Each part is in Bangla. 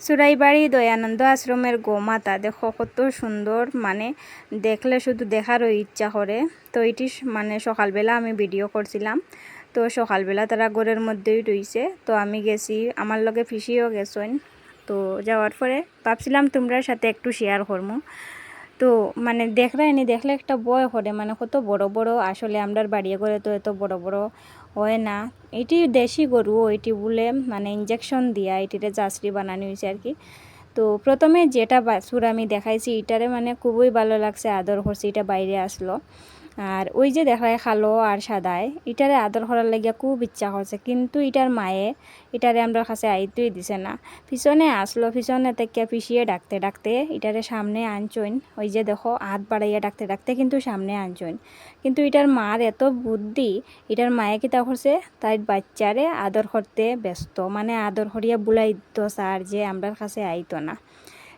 সুরাইবাড়ি দয়ানন্দ আশ্রমের গোমাতা। দেখো কত সুন্দর মানে দেখলে শুধু দেখারও ইচ্ছা করে তো এটি মানে সকালবেলা আমি ভিডিও করছিলাম তো সকালবেলা তারা ঘরের মধ্যেই রইছে তো আমি গেছি আমার লগে ফিসিও গেছেন। তো যাওয়ার পরে ভাবছিলাম তোমরা সাথে একটু শেয়ার করব তো মানে দেখরাইনি দেখলে একটা বয় করে মানে কত বড় বড়, আসলে আমরার বাড়িয়ে করে তো এত বড় বড় হয় না। এটি দেশি গরু এটি বলে মানে ইঞ্জেকশন দিয়া এটিতে জার্সি বানানো হয়েছে আর কি তো প্রথমে যেটা বাছুর আমি দেখাইছি, এটারে মানে খুবই ভালো লাগছে, আদর করছি, এটা বাইরে আসলো। আর ওই যে দেখায় কালো আর সাদায়, এটারে আদর করার লাগিয়া খুব ইচ্ছা করছে। কিন্তু এটার মায়ে এটারে আমরা কাছে আইতেই দিছে না। পিছনে আসলো, পিছনে থেকে পিছিয়ে ডাকতে ডাকতে এটারে সামনে আনছইন ওই যে দেখো, হাত বাড়াইয়া ডাকতে ডাকতে কিন্তু সামনে আনছইন কিন্তু এটার মার এত বুদ্ধি, এটার মায়ে কিতা করছে? তাই বাচ্চারে আদর করতে ব্যস্ত। মানে আদর করিয়া বুলাই দিত স্যার যে আমরার কাছে আইতো না।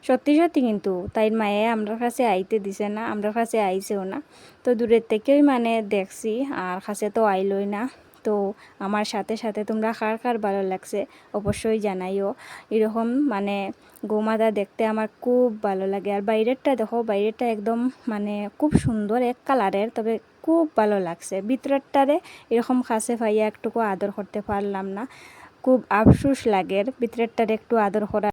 সত্যি সত্যি কিন্তু। তাই মায়ে আমরা কাছে আইতে দিছে না আমরা কাছে আইছেও না। তো দূরের থেকেই মানে দেখছি, আর কাছে তো আইলই না। তো আমার সাথে সাথে তোমরা কার কার ভালো লাগছে অবশ্যই জানাইও। এরকম মানে গোমাদা দেখতে আমার খুব ভালো লাগে। আর বাইরেরটা দেখো, বাইরেরটা একদম মানে খুব সুন্দর, এক কালারের, তবে খুব ভালো লাগছে। ভিতরেরটারে এরকম কাছে পাইয়া একটুকু আদর করতে পারলাম না। খুব আফসোস লাগে, ভিতরেরটারে একটু আদর করা